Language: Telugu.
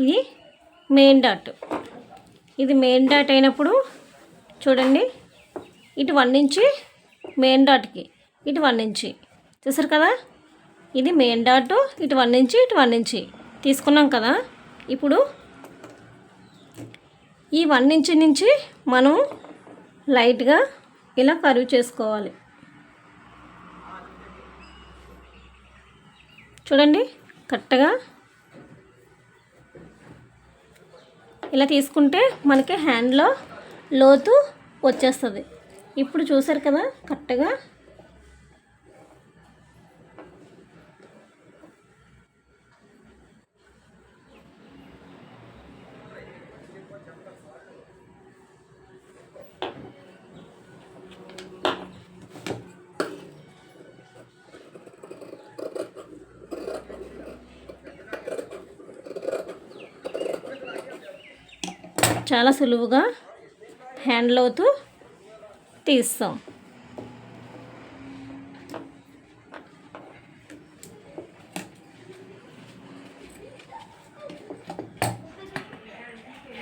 ఇది మెయిన్ డాట్ ఇది మెయిన్ డాట్ అయినప్పుడు చూడండి ఇటు వన్ ఇంచి మెయిన్ డాట్కి ఇటు వన్ ఇంచి. చూసారు కదా? ఇది మెయిన్ డాట్ ఇటు వన్ ఇంచి ఇటు వన్ ఇంచి. తీసుకున్నాం కదా? ఇప్పుడు ఈ వన్ ఇంచి నుంచి మనం లైట్గా ఇలా కరువు చేసుకోవాలి. చూడండి కరెక్ట్గా ఇలా తీసుకుంటే మనకి హ్యాండ్లో లోతు వచ్చేస్తుంది. ఇప్పుడు చూసారు కదా కరెక్ట్గా చాలా సులువుగా హ్యాండ్లవుతూ తీస్తాం.